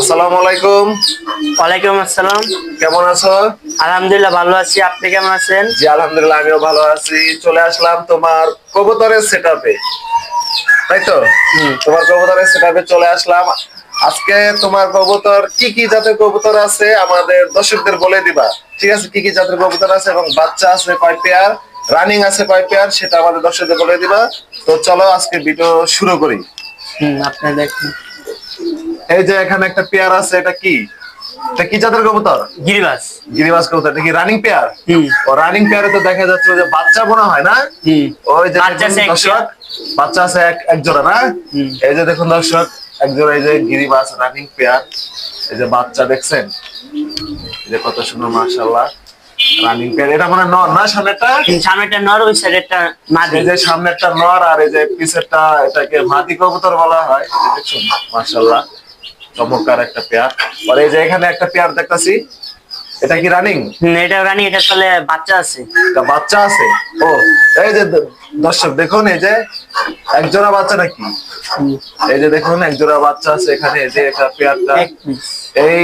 আসসালামু আলাইকুম। ওয়ালাইকুম আসসালাম। কেমন আছো? আলহামদুলিল্লাহ ভালো আছি। আপনি কেমন আছেন? জি আলহামদুলিল্লাহ আমিও ভালো আছি। চলে আসলাম তোমার কবুতরের সেটআপে তাই তো? তোমার কবুতরের সেটআপে চলে আসলাম। আজকে তোমার কবুতর কি কি জাতের কবুতর আছে আমাদের দর্শকদের বলে দিবা। ঠিক আছে? কি কি জাতের কবুতর আছে এবং বাচ্চা আছে কয় পেয়ার রানিং আছে কয় পেয়ার সেটা আমাদের দর্শকদের বলে দিবা। তো চলো আজকে ভিডিও শুরু করি। হুম আপনি দেখুন। এই যে এখানে একটা পেয়ার আছে এটা কি? এটা কি জাতের কবুতর? গিরিবাস। গিরিবাস কবুতর এটা কি রানিং পেয়ার ও রানিং পেয়ারে তো দেখা যাচ্ছে যে বাচ্চা মনে হয় না? ওই যে দর্শক বাচ্চা আছে এক জোড়া না? এই যে দেখুন দর্শক এক জোড়া এই যে গিরিবাস রানিং পেয়ার এই যে বাচ্চা দেখছেন? এই যে কত সুন্দর মাশাআল্লাহ রানিং পেয়ার এটা মানে নর না সামনেটা সামনেটা নর ওই সাইডেরটা মাদি। এই যে সামনেরটা নর আর এই যে পিছেরটা এটাকে মাদি কবুতর বলা হয় দেখছেন মাশাআল্লাহ। চমৎকার একটা পেয়ার। আর এই যে এখানে একটা পেয়ার দেখতাছি এটা কি রানিং এটা রানি এটা চলে বাচ্চা আছে। একটা বাচ্চা আছে? ও এই যে দর্শক দেখুন এই যে এক জোড়া বাচ্চা নাকি? এই যে দেখুন এক জোড়া বাচ্চা আছে এখানে এই যে এটা পেয়ারটা। এই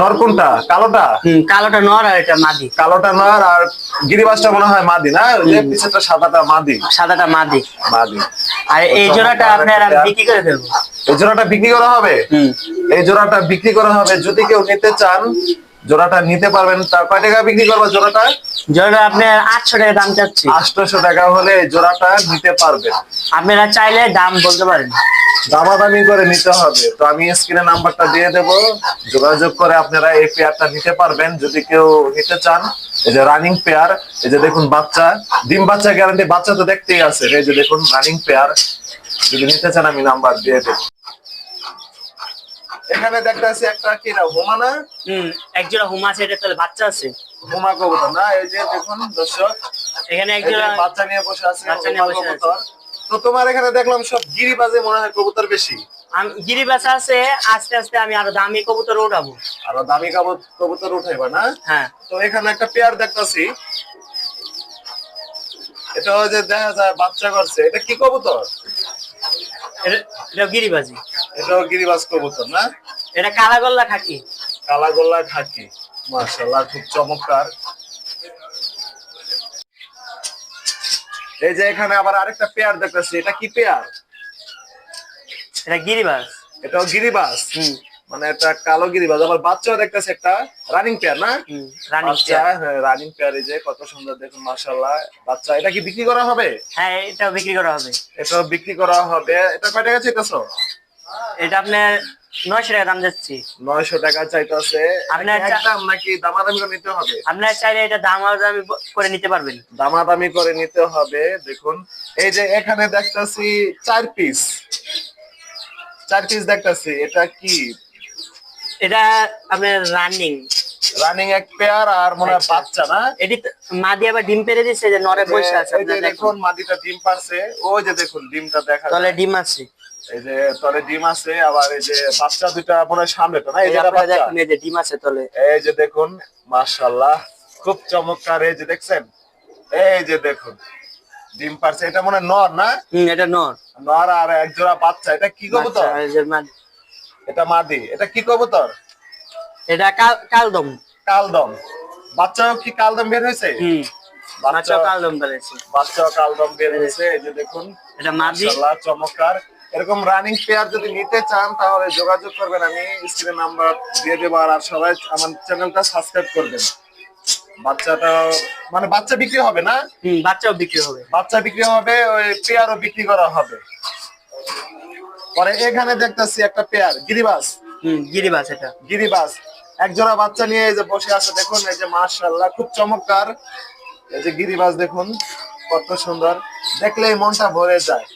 নর কোনটা? কালোটা? হুম, কালোটা নর আর এটা মাদি। কালোটা নর আর গিরিবাসটা মনে হয় মাদি না? যে পিছেরটা সাদাটা মাদি। সাদাটা মাদি। মাদি। আর এই জোড়াটা আপনার বিক্রি করে ফেলব। এই জোড়াটা বিক্রি করা হবে? এই জোড়াটা বিক্রি করা হবে যদি কেউ নিতে চান জোড়াটা নিতে পারবেন। তা কয় টাকা বিক্রি করব জোড়াটা? জোড়াটা আপনার আটশো টাকা দাম চাচ্ছি। আটশোশো টাকা হলে জোড়াটা নিতে পারবেন। আপনারা চাইলে দাম বলতে পারেন। দামাদামি করে নিতে হবে। তো আমি স্ক্রিনে নাম্বারটা দিয়ে দেব। যোগাযোগ করে আপনারা এই পেয়ারটা নিতে পারবেন যদি কেউ নিতে চান। এই যে রানিং পেয়ার এই যে দেখুন বাচ্চা ডিম বাচ্চা গ্যারান্টি বাচ্চা তো দেখতেই আছে এই যে দেখুন রানিং পেয়ার। যদি নিতে চান আমি নাম্বার দিয়ে দেব। এখানে দেখতেছি একটা কি না হোমা না? হুম এক হুমা আছে এটা তাহলে বাচ্চা আছে। হোমা কবুতর না এই যে দেখুন দর্শক এখানে এক এই যে জোড়া বাচ্চা নিয়ে বসে আছে বাচ্চা নিয়ে বসে আছে। তো তোমার এখানে দেখলাম সব গিরিবাজে মনে হয় কবুতর বেশি। আমি গিরিবাস আছে আস্তে আস্তে আমি আরও দামি কবুতর উঠাবো। আর দামি কাবু- কবুতর উঠাইবা না? হ্যাঁ। তো এখানে একটা পেয়ার দেখতাছি। এটা ওই যে দেখা যায় বাচ্চা করছে। এটা কি কবুতর? এটা- গিরিবাজি। এটাও গিরিবাজ কবুতর না? এটা কালাগোল্লা খাকি। কালা খাকি মাশাআল্লাহ খুব চমৎকার। এই যে এখানে আবার আরেকটা পেয়ার দেখতেছি এটা কি পেয়ার? এটা গিরিবাস এটাও গিরিবাজ? হুম। মানে একটা কালো গিরিবাজ। আবার বাচ্চাও দেখতেছি একটা রানিং পেয়ার না? রানিং বাচ্চা রানিং পেয়ার এই যে কত সুন্দর দেখুন মাশাআল্লাহ। বাচ্চা এটা কি বিক্রি করা হবে? হ্যাঁ এটা বিক্রি করা হবে। এটাও বিক্রি করা হবে। এটা কয় টাকা চাইতেছো? এটা আপনার নয়শো টাকা দাম যাচ্ছি। নয়শো টাকা চাইতেছে। আপনার একদম নাকি দামাদামি করে নিতে হবে? আপনার চাইলে এটা দাম আর দামি করে নিতে পারবেন। দামাদামি করে নিতে হবে দেখুন। এই যে এখানে দেখতাছি চার পিস চার পিস দেখতাছি এটা কি? এটা আপনার রানিং রানিং এক পেয়ার আর মনে হয় আচ্ছা। বাচ্চা না? এটি মাদি আবার ডিম পেরে দিচ্ছে যে নরে বসে আছে দেখুন। মাদিটা ডিম পারছে। ওই যে দেখুন ডিমটা দেখা। তলে ডিম আছে। এই যে তলে ডিম আছে আবার এই যে বাচ্চা দুইটা মনে হয় সামনে তো না? এই এই যেটা আপনারা বাচ্চা। দেখুন এই যে ডিম আছে তলে। এই যে দেখুন মাশাআল্লাহ খুব চমৎকার। এই যে দেখছেন? এই যে দেখুন ডিম পারছে। এটা মনে হয় নর না? এটা নর। নর আর এক জোড়া বাচ্চা। এটা কি কবুতর। এটা মাদি। এটা কি কবুতর? এটা কালদম। কালদম। বাচ্চাও কি কালদম বের হয়েছে? বাচ্চা বাচ্চা কালদম বাচ্চাও কালদম বের হয়েছে। এই যে দেখুন। এটা মাদি। চমৎকার। এরকম রানিং পেয়ার যদি নিতে চান তাহলে যোগাযোগ করবেন। আমি স্ক্রিনে নাম্বার দিয়ে দেবো আর সবাই আমার চ্যানেলটা সাবস্ক্রাইব করবেন। বাচ্চাটা মানে বাচ্চা বিক্রি হবে না? বাচ্চাও বিক্রি হবে। বাচ্চা বিক্রি হবে ওই পেয়ারও বিক্রি করা হবে। পরে এখানে দেখতেছি একটা পেয়ার গিরিবাস হুম গিরিবাস এটা। গিরিবাস এক জোড়া বাচ্চা নিয়ে এই যে বসে আছে দেখুন এই যে মাশাআল্লাহ খুব চমৎকার। এই যে গিরিবাস দেখুন কত সুন্দর। দেখলেই মনটা ভরে যায়।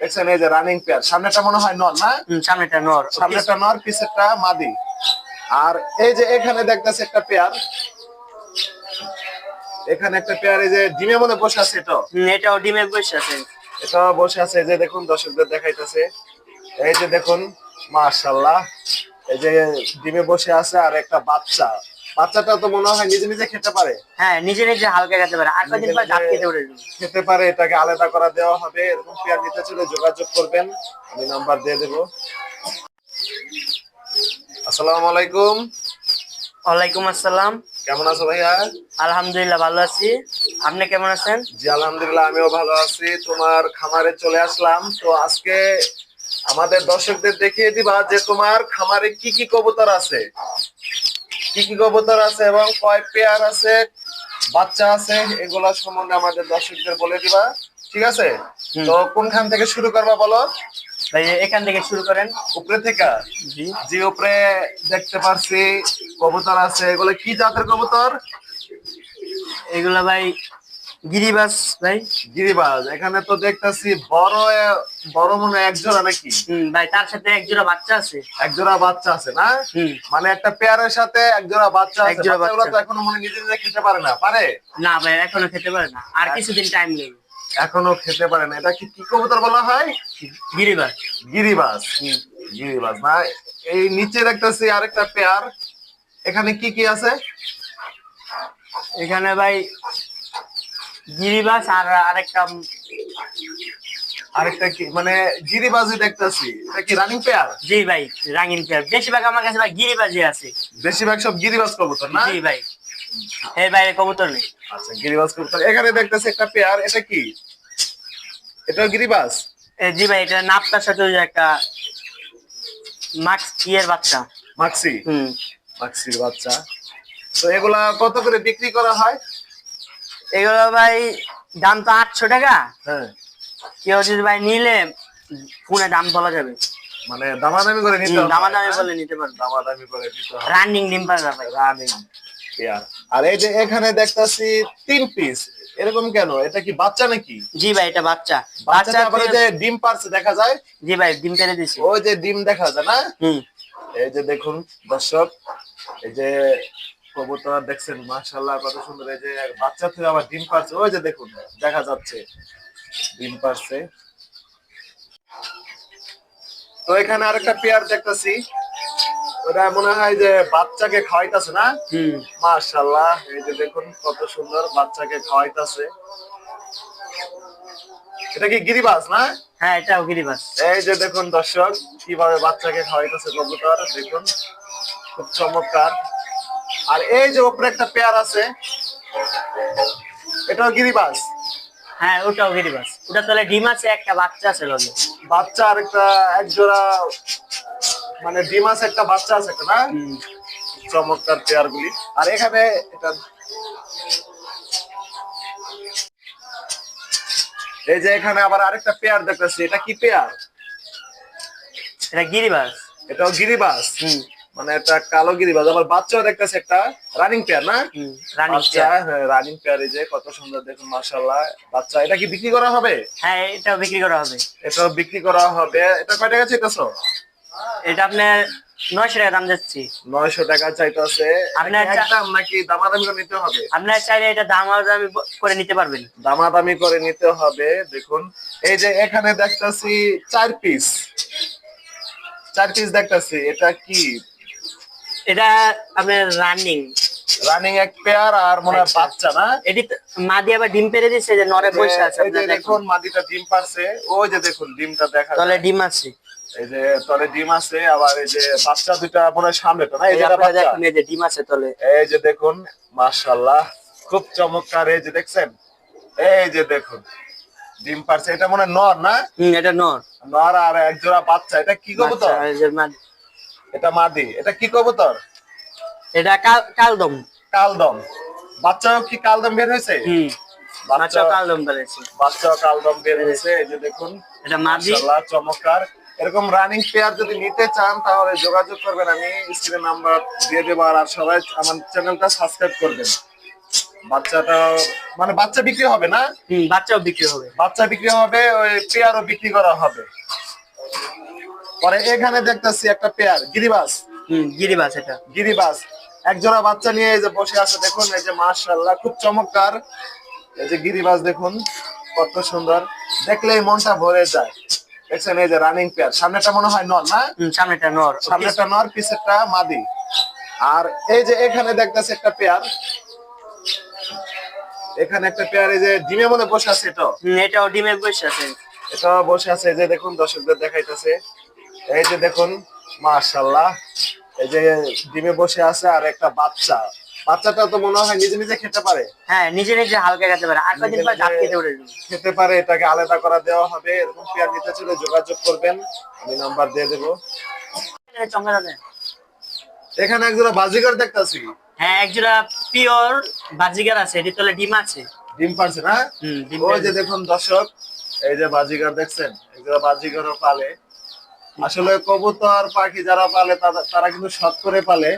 দেখছেন এই যে রানিং পেয়ার সামনেটা মনে হয় নর না? সামনেটা নর। সামনেটা নর পিছেরটা মাদি। আর এই যে এখানে দেখতেছে একটা পেয়ার। এখানে একটা পেয়ার এই যে ডিমে মনে বসে আছে এটা এটাও ডিমে বসে আছে। এটা বসে আছে যে দেখুন দর্শকদের দেখাইতেছে। এই যে দেখুন মাশাল্লাহ এই যে ডিমে বসে আছে আর একটা বাচ্চা। বাচ্চাটা তো মনে হয় নিজে নিজে খেতে পারে। হ্যাঁ নিজে নিজে হালকা খেতে পারে। আর কদিন পর ডাক খেতে পারে খেতে পারে এটাকে আলাদা করা দেওয়া হবে। এরকম পেয়ার নিতে চাইলে যোগাযোগ করবেন। আমি নাম্বার দিয়ে দেবো। আসসালামু আলাইকুম। ওয়ালাইকুম আসসালাম। কেমন আছো ভাইয়া? আলহামদুলিল্লাহ ভালো আছি। আপনি কেমন আছেন? জি আলহামদুলিল্লাহ আমিও ভালো আছি। তোমার খামারে চলে আসলাম। তো আজকে আমাদের দর্শকদের দেখিয়ে দিবা যে তোমার খামারে কি কি কবুতর আছে। কি কি কবুতর আছে এবং কয় পেয়ার আছে বাচ্চা আছে এগুলা সম্বন্ধে আমাদের দর্শকদের বলে দিবা। ঠিক আছে? তো কোনখান থেকে শুরু করবা বলো? ভাই এখান থেকে শুরু করেন। উপরে থেকে? জি। উপরে দেখতে পারছি কবুতর আছে এগুলো কি জাতের কবুতর? এগুলা ভাই গিরিবাস ভাই? গিরিবাজ এখানে তো দেখতেছি বড় বড় মনে এক জোড়া নাকি? হুম ভাই তার সাথে এক জোড়া বাচ্চা আছে। এক জোড়া বাচ্চা আছে না? মানে একটা পেয়ারের সাথে এক জোড়া বাচ্চা আছে। বাচ্চাগুলো তো এখনও মনে নিজে নিজে খেতে পারে না পারে? না ভাই এখনও খেতে পারে না। আর কিছুদিন টাইম নেবে এখনও খেতে পারে না। এটা কি কি কবুতর বলা হয়? গিরিবাস। গিরিবাস। গিরিবাস না? এই নিচে দেখতেছি আরেকটা পেয়ার। এখানে কি কি আছে? এখানে ভাই গিরিবাস আর আরেকটা আরেকটা কি? মানে গিরিবাজই দেখতেছি। এটা কি রানিং পেয়ার জি ভাই রাঙিন পেয়ার বেশিরভাগ আমার কাছে ভাই গিরিবাজই আছে। বেশিরভাগ সব গিরিবাজ কবুতর না? জি ভাই। এর বাইরে কবুতর নেই। আচ্ছা গিরিবাজ কবুতর। এখানে দেখতেছি একটা পেয়ার এটা কি? এটা গিরিবাজ জি ভাই এটা নাপটার সাথে ওই একটা মাক্স ইয়ের বাচ্চা। মাক্সি হুম। মাক্সির বাচ্চা। তো এগুলা কত করে বিক্রি করা হয়? এগুলো ভাই দাম তো আটশো টাকা। হ্যাঁ। কেউ যদি ভাই নিলে ফোনে দাম বলা যাবে। মানে দামাদামি করে নিতে দামাদামি বলে নিতে পারবে। দামাদামি করে নিতে হবে। রানিং ডিম পাবে ভাই। রানিং আর এই যে এখানে দেখতাছি তিন পিস। এরকম কেন? এটা কি বাচ্চা নাকি? জি ভাই এটা বাচ্চা। বাচ্চা এই যে ডিম পারছে দেখা যায়? জি ভাই ডিম পেরে দিছি ওই যে ডিম দেখা যায় না? হুম। এই যে দেখুন দর্শক এই যে কবুতর দেখছেন মাশাআল্লাহ কত সুন্দর। এই যে বাচ্চা থেকে আবার ডিম পারছে ওই যে দেখুন দেখা যাচ্ছে। ডিম পারছে তো এখানে আরেকটা পেয়ার দেখতেছি। ওটা মনে হয় যে বাচ্চাকে খাওয়াইতাছে না? হুম। মাশাআল্লাহ এই যে দেখুন কত সুন্দর বাচ্চাকে খাওয়াইতাছে। এটা কি গিরিবাজ না? হ্যাঁ এটাও গিরিবাস। এই যে দেখুন দর্শক কীভাবে বাচ্চাকে খাওয়াইতেছে কবুতর দেখুন। খুব চমৎকার। আর এই যে উপরে একটা পেয়ার আছে এটাও গিরিবাস হ্যাঁ ওটাও গিরিবাস ওটা তাহলে ডিম আছে একটা বাচ্চা আছে লগে বাচ্চা আর একটা এক জোড়া মানে ডিম আছে একটা বাচ্চা আছে একটা না? চমৎকার পেয়ার গুলি আর এখানে এটা এই যে এখানে আবার আরেকটা পেয়ার দেখতেছি এটা কি পেয়ার? এটা গিরিবাস এটাও গিরিবাস হুম। মানে একটা কালো গিরিবাজ। আবার বাচ্চাও দেখতেছে একটা রানিং পেয়ার না? রানিং বাচ্চা রানিং পেয়ার এই যে কত সুন্দর দেখুন মাশাআল্লাহ। বাচ্চা এটা কি বিক্রি করা হবে? হ্যাঁ এটা বিক্রি করা হবে। এটাও বিক্রি করা হবে। এটা কয় টাকা চাইতেছো? এটা আপনার নয়শো টাকা দাম যাচ্ছি। নয়শো টাকা চাইতেছে। আপনার একদম নাকি দামাদামি করে নিতে হবে? আপনার চাইলে এটা দাম আর দামি করে নিতে পারবেন। দামাদামি করে নিতে হবে দেখুন। এই যে এখানে দেখতেছি চার পিস চার পিস দেখতেছি এটা কি? এটা আপনার রানিং রানিং এক পেয়ার আর মনে হয় আচ্ছা। বাচ্চা না? এটি আবার ডিম পেরে দিচ্ছে যে নরে বসে আছে দেখুন। মাদিটা ডিম পারছে। ওই যে দেখুন ডিমটা দেখা। তলে ডিম আছে। এই যে তলে ডিম আছে আবার এই যে বাচ্চা দুইটা মনে হয় সামনে তো না? এই এই যেটা আপনারা বাচ্চা। দেখুন এই যে ডিম আছে তলে। এই যে দেখুন মাশাআল্লাহ খুব চমৎকার এই যে দেখছেন? এই যে দেখুন ডিম পারছে। এটা মনে হয় নর না? এটা নর। নর আর এক জোড়া বাচ্চা। এটা কি কবুতর এটা মাদি। এটা কি কবুতর? এটা কালদম। কালদম। বাচ্চাও কি কালদম বের হয়েছে? বাচ্চা বাচ্চা কালদম বাচ্চাও কালদম বের হয়েছে। এই যে দেখুন। এটা মাদি। চমৎকার। এরকম রানিং পেয়ার যদি নিতে চান তাহলে যোগাযোগ করবেন। আমি স্ক্রিনে নাম্বার দিয়ে দেবো আর সবাই আমার চ্যানেলটা সাবস্ক্রাইব করবেন। বাচ্চাটা মানে বাচ্চা বিক্রি হবে না? বাচ্চাও বিক্রি হবে। বাচ্চা বিক্রি হবে ওই পেয়ারও বিক্রি করা হবে। পরে এখানে দেখতেছি একটা পেয়ার গিরিবাস হুম গিরিবাস এটা। গিরিবাস এক জোড়া বাচ্চা নিয়ে এই যে বসে আছে দেখুন এই যে মাশাআল্লাহ খুব চমৎকার। এই যে গিরিবাস দেখুন কত সুন্দর। দেখলেই মনটা ভরে যায়। দেখছেন এই যে রানিং পেয়ার সামনেটা মনে হয় নর না? সামনেটা নর। সামনেটা নর পিছেরটা মাদি। আর এই যে এখানে দেখতেছে একটা পেয়ার। এখানে একটা পেয়ার এই যে ডিমে মনে বসে আছে এটা এটাও ডিমে বসে আছে। এটা বসে আছে এই যে দেখুন দর্শকদের দেখাইতেছে। এই যে দেখুন মাশাআল্লাহ। এই যে ডিমে বসে আছে আর একটা বাচ্চা। বাচ্চাটা তো মনে হয় নিজে নিজে খেতে পারে। হ্যাঁ নিজে নিজে হালকা খেতে পারে। আর কদিন পর ঝাপ খেতে যাবে। খেতে পারে এটাকে আলাদা করা দেওয়া হবে। এরকম পেয়ার নিতে চাইলে যোগাযোগ করবেন। আমি নাম্বার দিয়ে দেবো। এখানে একজোড়া বাজিগার দেখতাছি। হ্যাঁ একজোড়া পিওর বাজিগার আছে। এটি তোলে ডিম আছে। ডিম পারছে না? ওই যে দেখুন দর্শক এই যে বাজিগার দেখছেন? এগুলো বাজিগারও পালে। আসলে কবুতর, পাখি যারা পালে, তারা- কিন্তু শখ করে পালে।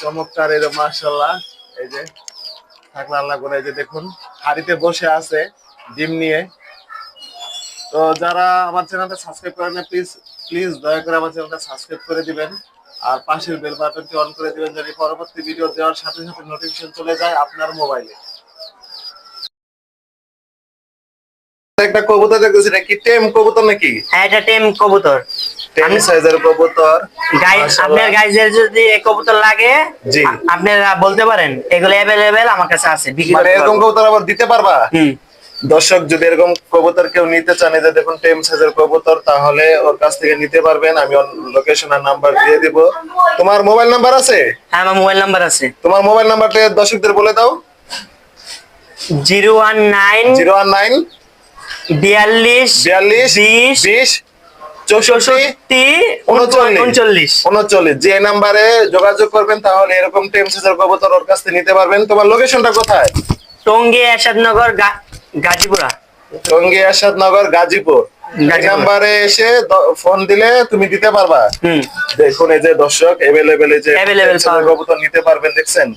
চমৎকার এই এই যে, থাকলা আল্লাহ করে, এই যে দেখুন, হাড়িতে বসে আছে, ডিম নিয়ে। তো যারা আমার চ্যানেলটা সাবস্ক্রাইব করেন প্লিজ প্লিজ দয়া করে আমার চ্যানেলটা সাবস্ক্রাইব করে দিবেন। আর পাশের বেল বাটনটি অন করে দিবেন যদি পরবর্তী ভিডিও দেওয়ার সাথে সাথে নোটিফিকেশন চলে যায় আপনার মোবাইলে একটা কবুতর দেখতেছি এটা কি টেম কবুতর নাকি? হ্যাঁ এটা টেম কবুতর। টেম সাইজের কবুতর। গাই মাশাআল্লাহ। আপনার গাইজের যদি এই কবুতর লাগে জি। আপনারা বলতে পারেন এগুলো অ্যাভেলেবেল আমার কাছে আছে মানে এরকম কবুতর আবার দিতে পারবা? হুম। দর্শক যদি এরকম কবুতর কেউ নিতে চান যে দেখুন টেম সাইজের কবুতর তাহলে ওর কাছ থেকে নিতে পারবেন। আমি লোকেশন আর নাম্বার দিয়ে দিব। তোমার মোবাইল নাম্বার আছে? হ্যাঁ আমার মোবাইল নাম্বার আছে। তোমার মোবাইল নাম্বারটা দর্শকদের বলে দাও। Zero one nine zero one nine বিয়াল্লিশ বিয়াল্লিশ বিশ বিশ চৌষট্টি উনচল্লিশ। উনচল্লিশ। উনচল্লিশ। যে নাম্বারে যোগাযোগ করবেন তাহলে এরকম টেম কবুতর ওর কাছ থেকে নিতে পারবেন। তোমার লোকেশনটা কোথায়? টঙ্গী এরশাদনগর গাজীপুরা। টঙ্গী গাজীপুর। নাম্বারে এসে ফোন দিলে তুমি দিতে পারবা। দেখুন এই যে দর্শক এভেলেবেল যে কবুতর নিতে পারবেন দেখছেন?